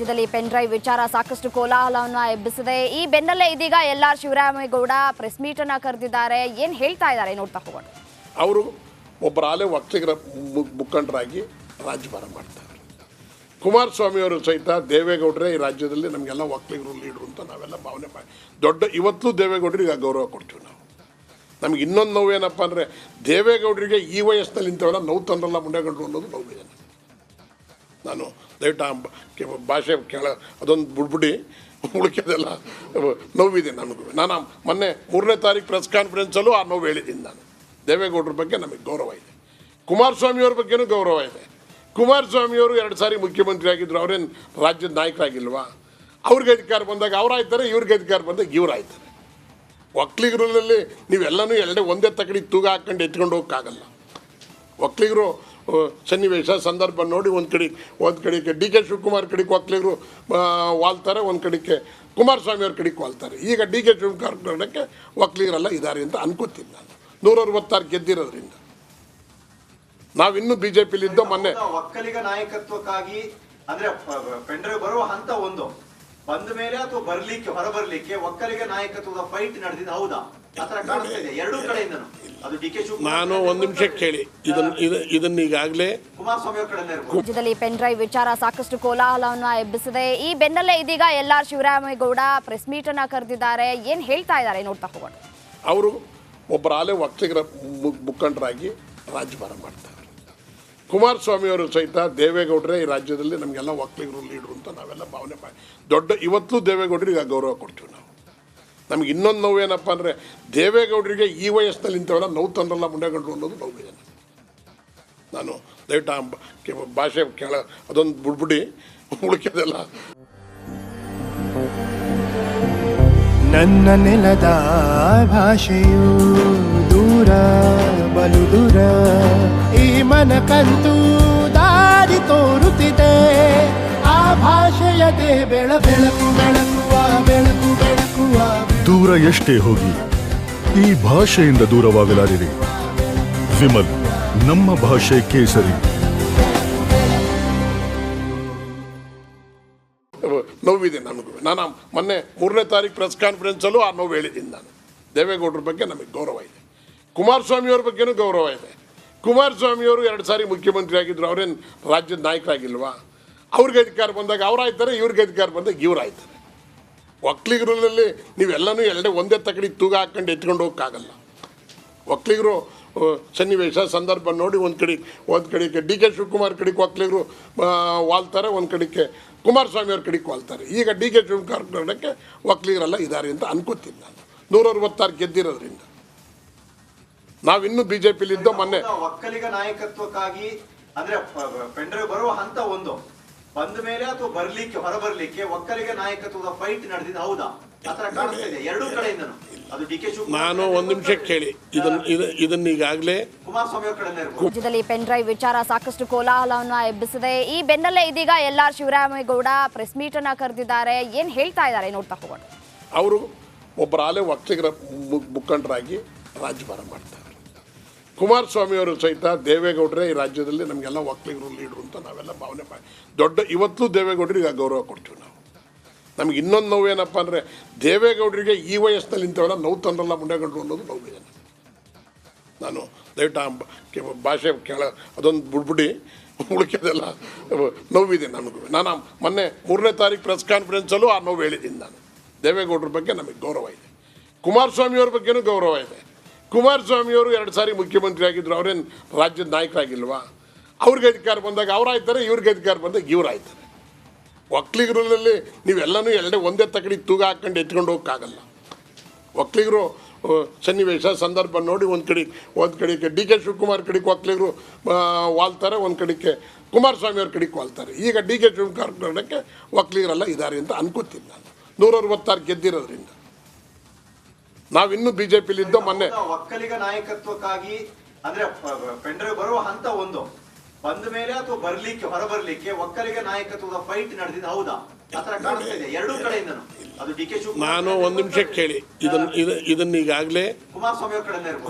ರಾಜ್ಯದಲ್ಲಿ pen drive ವಿಚಾರ ಸಾಕಷ್ಟು ಕೋಲಾಹಲವನ್ನು ಎಬ್ಬಿಸಿದೆ. ಈ ಬೆನ್ನಲ್ಲೇ ಇದೀಗ L R Shivaramegowda press meet ಅನ್ನ ಕರೆದಿದ್ದಾರೆ. ಏನ್ ಹೇಳ್ತಾ ಇದ್ದಾರೆ ನೋಡ್ತಾ ಹೋಗೋಣ. ಅವರು ಒಬ್ಬರ ಆಲೆ ಮುಖಂಡರಾಗಿ ರಾಜ್ಯಭಾರ ಮಾಡ್ತಾರೆ ಕುಮಾರಸ್ವಾಮಿಯವರು ಸಹಿತ ದೇವೇಗೌಡರೇ ಈ ರಾಜ್ಯದಲ್ಲಿ ನಮಗೆಲ್ಲ ಒಕ್ಕಲಿಗರು ಲೀಡ್ರು ಅಂತ ನಾವೆಲ್ಲ ಭಾವನೆ ಮಾಡಿ, ದೊಡ್ಡ ಇವತ್ತು ದೇವೇಗೌಡರಿಗೆ ಗೌರವ ಕೊಡ್ತೀವಿ ನಾವು. ನಮ್ಗೆ ಇನ್ನೊಂದು ನೋವೇನಪ್ಪ ಅಂದರೆ ದೇವೇಗೌಡರಿಗೆ ಈ ವಯಸ್ಸಿನಲ್ಲಿ ಇಂಥವೆಲ್ಲ ನೋವು ತಂದ್ರಲ್ಲ, ಮುಂಡೆಗೌಡರು ಅನ್ನೋದು ನೋವು ನನಗೆ. ನಾನು. ದಯವಿಟ್ಟು ಆ ಭಾಷೆ ಕೇಳ ಅದೊಂದು ಬಿಡ್ಬಿಡಿ ಉಳಿಕೆದೆಲ್ಲ ನೋವಿದೆ ನಮಗೂ ನಾನು ಮೊನ್ನೆ ಮೂರನೇ ತಾರೀಕು ಪ್ರೆಸ್ ಕಾನ್ಫರೆನ್ಸಲ್ಲೂ ಆ ನೋವು ಹೇಳಿದ್ದೀನಿ ನಾನು. ದೇವೇಗೌಡರ ಬಗ್ಗೆ ನಮಗೆ ಗೌರವ ಇದೆ. ಕುಮಾರಸ್ವಾಮಿಯವ್ರ ಬಗ್ಗೆನೂ ಗೌರವ ಇದೆ. ಕುಮಾರಸ್ವಾಮಿಯವರು ಎರಡು ಸಾರಿ ಮುಖ್ಯಮಂತ್ರಿ ಆಗಿದ್ದರು ಅವರೇನು ರಾಜ್ಯದ ನಾಯಕರಾಗಿಲ್ವಾ? ಅವ್ರಿಗೆ ಅಧಿಕಾರ ಬಂದಾಗ ಅವರಾಯ್ತಾರೆ, ಇವ್ರಿಗೆ ಅಧಿಕಾರ ಬಂದಾಗ ಇವ್ರು ಆಯ್ತಾರೆ ಒಕ್ಕಲಿಗರಲ್ಲಿ ನೀವೆಲ್ಲನೂ ಎರಡೇ, ಒಂದೇ ತಕಡಿ ತೂಗ ಹಾಕೊಂಡು ಎತ್ಕೊಂಡು ಹೋಗೋಕ್ಕಾಗಲ್ಲ. ಒಕ್ಕಲಿಗರು ಸನ್ನಿವೇಶ ಸಂದರ್ಭ ನೋಡಿ ಒಂದು ಕಡೆ ಒಂದು ಕಡೆಗೆ ಡಿ ಕೆ ಶಿವಕುಮಾರ್ ಕಡೆಗೆ ಒಕ್ಕಲಿಗರು ಆ, ವಾಲ್ತಾರೆ ಒಂದು ಕಡೆಗೆ ಕುಮಾರಸ್ವಾಮಿ ಅವ್ರ ಕಡೆಗೆ ವಾಲ್ತಾರೆ. ಈಗ ಡಿ ಕೆ ಶಿವಕುಮಾರ್ ಕಡೆಗೆ ಒಕ್ಕಲಿಗರೆಲ್ಲ ಇದ್ದಾರೆ ಅಂತ ಅನ್ಕೋತೀನಿ ನಾನು ನೂರ ಅರವತ್ತಾರು ಗೆದ್ದಿರೋದ್ರಿಂದ. ನಾವಿನ್ನೂ ಬಿ ಜೆ ಪಿಲಿದ್ದೋ ಮೊನ್ನೆ ಒಕ್ಕಲಿಗ ನಾಯಕತ್ವಕ್ಕಾಗಿ ಅಂದ್ರೆ ಪೆಂಡ್ರೆ ಬರುವ ಹಂತ ಒಂದು. ಬಂದ ಮೇಲೆ ಅಥವಾ ಬರ್ಲಿಕ್ಕೆ ಹೊರಬರ್ಲಿಕ್ಕೆ ಒಕ್ಕಲಿಗ ನಾಯಕತ್ವದ ಫೈಟ್ ನಡೆದಿದ್ದು ಹೌದಾ? ಕಾಣಿಸ್ತಾ ಇದೆ ಎರಡೂ ಕಡೆಯಿಂದನು. ಅದು ಡಿ ಕೆ ಶಿವಕುಮಾರ್ ನಾನು ಒಂದು ನಿಮಿಷ ಕೇಳಿ. ಇದನ್ನು ಇದು- ಇದನ್ನ ಈಗಾಗಲೇ ಕುಮಾರಸ್ವಾಮಿ ರಾಜ್ಯದಲ್ಲಿ ಪೆನ್ ಡ್ರೈವ್ ವಿಚಾರ ಸಾಕಷ್ಟು ಕೋಲಾಹಲವನ್ನು ಎಬ್ಬಿಸಿದೆ. ಈ ಬೆನ್ನಲ್ಲೇ ಇದೀಗ L R Shivaramegowda press meet ಅನ್ನ ಕರೆದಿದ್ದಾರೆ. ಏನ್ ಹೇಳ್ತಾ ಇದ್ದಾರೆ ನೋಡ್ತಾ ಹೋಗೋಣ. ಅವರು ಒಬ್ಬರ ಆಲೆ ವಕ್ತಿಗರ ಮುಖಂಡರಾಗಿ ರಾಜ್ಯಭಾರ ಮಾಡ್ತಾರೆ. ಕುಮಾರಸ್ವಾಮಿಯವರು ಸಹಿತ ದೇವೇಗೌಡರೇ ಈ ರಾಜ್ಯದಲ್ಲಿ ನಮಗೆಲ್ಲ ಒಕ್ಕಲಿಗರು ಲೀಡ್ರು ಅಂತ ನಾವೆಲ್ಲ ಭಾವನೆ ಮಾಡಿ ದೊಡ್ಡ ಇವತ್ತು ದೇವೇಗೌಡರಿಗೆ ಆ ಗೌರವ ಕೊಡ್ತೀವಿ ನಾವು. ನಮ್ಗೆ ಇನ್ನೊಂದು ನೋವೇನಪ್ಪ ಅಂದರೆ ದೇವೇಗೌಡರಿಗೆ ಈ ವಯಸ್ಸಿನಲ್ಲಿ ಇಂಥವೆಲ್ಲ ನೋವು ತಂದ್ರಲ್ಲ ಮುಂಡೆಗಳು ಅನ್ನೋದು ನೋವು ಇದೆ. ನಾನು ದಯವಿಟ್ಟು ಆ ಭಾಷೆ ಕೇಳ ಅದೊಂದು ಬಿಡ್ಬಿಡಿ ಉಳಿಕೆದೆಲ್ಲ ನನ್ನ ನೆಲದ ಭಾಷೆಯು ದೂರ, ಬಲು ದೂರ. ಈ ಮನಕಂತೂ ದಾರಿ ತೋರುತ್ತಿದೆ. ಆ ಭಾಷೆಯದೇ ಬೆಳ ಬೆಳಕು ಬೆಳಕು. ದೂರ ಎಷ್ಟೇ ಹೋಗಿ, ಈ ಭಾಷೆಯಿಂದ ದೂರವಾಗಲಾರಿರಿ. ವಿಮಲ್, ನಮ್ಮ ಭಾಷೆ ಕೇಸರಿ. ನೋವಿದೆ ನಮಗೂ ನಾನು ಮೊನ್ನೆ ಮೂರನೇ ತಾರೀಕು ಪ್ರೆಸ್ ಕಾನ್ಫರೆನ್ಸಲ್ಲೂ ಆ ನೋವು ಹೇಳಿದ್ದೀನಿ ನಾನು. ದೇವೇಗೌಡರ ಬಗ್ಗೆ ನಮಗೆ ಗೌರವ ಇದೆ. ಕುಮಾರಸ್ವಾಮಿಯವ್ರ ಬಗ್ಗೆನೂ ಗೌರವ ಇದೆ. ಕುಮಾರಸ್ವಾಮಿಯವರು ಎರಡು ಸಾರಿ ಮುಖ್ಯಮಂತ್ರಿ ಆಗಿದ್ರು, ಅವರೇನು ರಾಜ್ಯದ ನಾಯಕರಾಗಿಲ್ವಾ? ಅವ್ರಿಗೆ ಅಧಿಕಾರ ಬಂದಾಗ ಅವರಾಯ್ತಾರೆ, ಇವ್ರಿಗೆ ಅಧಿಕಾರ ಬಂದಾಗ ಇವ್ರು ಆಯ್ತಾರೆ ಒಕ್ಕಲಿಗರಲ್ಲಿ ನೀವೆಲ್ಲನೂ ಎರಡೇ ಒಂದೇ ತಕಡಿ ತೂಗ ಹಾಕೊಂಡು ಎತ್ಕೊಂಡು ಹೋಗೋಕ್ಕಾಗಲ್ಲ. ಒಕ್ಕಲಿಗರು ಸನ್ನಿವೇಶ ಸಂದರ್ಭ ನೋಡಿ ಒಂದು ಕಡೆ ಒಂದು ಕಡೆಗೆ ಡಿ ಕೆ ಶಿವಕುಮಾರ್ ಕಡೆಗೆ ಒಕ್ಕಲಿಗರು ಆ, ವಾಲ್ತಾರೆ ಒಂದು ಕಡೆಗೆ ಕುಮಾರಸ್ವಾಮಿ ಅವ್ರ ಕಡೆಗೆ ವಾಲ್ತಾರೆ. ಈಗ ಡಿ ಕೆ ಶಿವಕುಮಾರ್ ಕಡೆಗೆ ಒಕ್ಕಲಿಗರೆಲ್ಲ ಇದ್ದಾರೆ ಅಂತ ಅನ್ಕೋತೀನಿ ನಾನು ಅರವತ್ತಾರು ಗೆದ್ದಿರೋದ್ರಿಂದ. ನಾವಿನ್ನೂ ಬಿ ಜೆ ಪಿಲಿದ್ದೋ ಮೊನ್ನೆ ಒಕ್ಕಲಿಗ ನಾಯಕತ್ವಕ್ಕಾಗಿ ಅಂದ್ರೆ ಬರುವ ಹಂತ ಒಂದು. ಬಂದ ಮೇಲೆ ಅಥವಾ ಬರ್ಲಿಕ್ಕೆ ಹೊರ ಬರ್ಲಿಕ್ಕೆ ಒಕ್ಕಲಿಗ ನಾಯಕತ್ವದ ಫೈಟ್ ನಡೆದಿದ್ದು ಹೌದಾ? ಆತರ ಕಾಣಿಸ್ತಾ ಇದೆ ಎರಡೂ ಕಡೆಯಿಂದನು. ಅದು ಡಿ ಕೆ ನಾನು ಒಂದು ನಿಮಿಷ ಕೇಳಿ. ಇದನ್ನ ಇದನ್ನ ಈಗಾಗಲೇ ಕುಮಾರಸ್ವಾಮಿ ಅವ್ರ ಕಡೆನೇ ಇರ್ಬೋದು. ರಾಜ್ಯದಲ್ಲಿ ಪೆನ್ ಡ್ರೈವ್ ವಿಚಾರ ಸಾಕಷ್ಟು ಕೋಲಾಹಲವನ್ನು ಎಬ್ಬಿಸಿದೆ. ಈ ಬೆನ್ನಲ್ಲೇ ಇದೀಗ L R Shivaramegowda press meet ಅನ್ನ ಕರೆದಿದ್ದಾರೆ. ಏನ್ ಹೇಳ್ತಾ ಇದ್ದಾರೆ ನೋಡ್ತಾ ಹೋಗೋಣ. ಅವರು ಒಬ್ಬರ ಆಲೆ ಒಕ್ಕಲಿಗರ ಮುಖಂಡರಾಗಿ ರಾಜ್ಯಭಾರ ಮಾಡ್ತಾರೆ. ಕುಮಾರಸ್ವಾಮಿಯವರು ಸಹಿತ ದೇವೇಗೌಡರೇ ಈ ರಾಜ್ಯದಲ್ಲಿ ನಮಗೆಲ್ಲ ಒಕ್ಕಲಿಗರು ಲೀಡ್ರು ಅಂತ ನಾವೆಲ್ಲ ಭಾವನೆ ಮಾಡಿ ದೊಡ್ಡ ಇವತ್ತು ದೇವೇಗೌಡರಿಗೆ ಆ ಗೌರವ ಕೊಡ್ತೀವಿ ನಾವು. ನಮ್ಗೆ ಇನ್ನೊಂದು ನೋವು ಏನಪ್ಪ ಅಂದರೆ ದೇವೇಗೌಡರಿಗೆ ಈ ವಯಸ್ಸಿನಲ್ಲಿ ಇಂಥವೆಲ್ಲ ನೋವು ತಂದ್ರಲ್ಲ ಮುಂಡೆಗೌಡರು ಅನ್ನೋದು ನೋವಿದೆ ನನಗೆ. ನಾನು ದಯವಿಟ್ಟು ಆ ಭಾಷೆ ಕೇಳ ಅದೊಂದು ಬಿಡ್ಬಿಡಿ. ಉಳಿಕೆದೆಲ್ಲ ನೋವಿದೆ ನನಗೂ ನಾನು ಮೊನ್ನೆ ಮೂರನೇ ತಾರೀಕು ಪ್ರೆಸ್ ಕಾನ್ಫರೆನ್ಸಲ್ಲೂ ಆ ನೋವು ಹೇಳಿದ್ದೀನಿ ನಾನು. ದೇವೇಗೌಡರ ಬಗ್ಗೆ ನಮಗೆ ಗೌರವ ಇದೆ. ಕುಮಾರಸ್ವಾಮಿಯವ್ರ ಬಗ್ಗೆನೂ ಗೌರವ ಇದೆ. ಕುಮಾರಸ್ವಾಮಿಯವರು ಎರಡು ಸಾರಿ ಮುಖ್ಯಮಂತ್ರಿ ಆಗಿದ್ರು, ಅವರೇನು ರಾಜ್ಯದ ನಾಯಕರಾಗಿಲ್ವಾ? ಅವ್ರಿಗೆ ಅಧಿಕಾರ ಬಂದಾಗ ಅವರಾಯ್ತಾರೆ ಇವ್ರಿಗೆ ಅಧಿಕಾರ ಬಂದಾಗ ಇವ್ರು ಆಯ್ತಾರೆ. ಒಕ್ಕಲಿಗರಲ್ಲಿ ನೀವೆಲ್ಲನೂ ಎರಡೇ ಒಂದೇ ತಕಡಿ ತೂಗ ಹಾಕೊಂಡು ಎತ್ಕೊಂಡು ಹೋಗೋಕ್ಕಾಗಲ್ಲ. ಒಕ್ಕಲಿಗರು ಸನ್ನಿವೇಶ, ಸಂದರ್ಭ ನೋಡಿ ಒಂದು ಕಡೆ, ಒಂದು ಕಡೆಗೆ ಡಿ ಕೆ ಶಿವಕುಮಾರ್ ಕಡೆಗೆ ಒಕ್ಕಲಿಗರು ವಾಲ್ತಾರೆ, ಒಂದು ಕಡೆಗೆ ಕುಮಾರಸ್ವಾಮಿ ಅವ್ರ ಕಡೆಗೆ ವಾಲ್ತಾರೆ. ಈಗ ಡಿ ಕೆ ಶಿವಕುಮಾರ್ ಕಡೆಗೆ ಒಕ್ಕಲಿಗರೆಲ್ಲ ಇದ್ದಾರೆ ಅಂತ ಅನ್ಕೋತೀನಿ ನಾನು ಅರವತ್ತಾರು ಗೆದ್ದಿರೋದ್ರಿಂದ. ನಾವಿನ್ನೂ ಪಿಲಿದ್ದೋ ಮೊನ್ನೆ. ಒಕ್ಕಲಿಗ ನಾಯಕತ್ವಕ್ಕಾಗಿ ಅಂದ್ರೆ ಪೆಂಡ್ರೆ ಬರುವ ಹಂತ ಒಂದು. ಬಂದ ಮೇಲೆ ಅಥವಾ ಬರ್ಲಿಕ್ಕೆ ಹೊರ ಬರ್ಲಿಕ್ಕೆ ಒಕ್ಕಲಿಗ ನಾಯಕತ್ವದ ಫೈಟ್ ನಡೆದಿದ್ದು ಹೌದಾ? ಎರಡೂ ಕಡೆಯಿಂದನು. ಅದು ಡಿ ಕೆ ನಾನು ಒಂದು ನಿಮಿಷ ಕೇಳಿ. ಇದನ್ನ ಇದನ್ನ ಈಗಾಗಲೇ ಕುಮಾರಸ್ವಾಮಿ ಅವ್ರ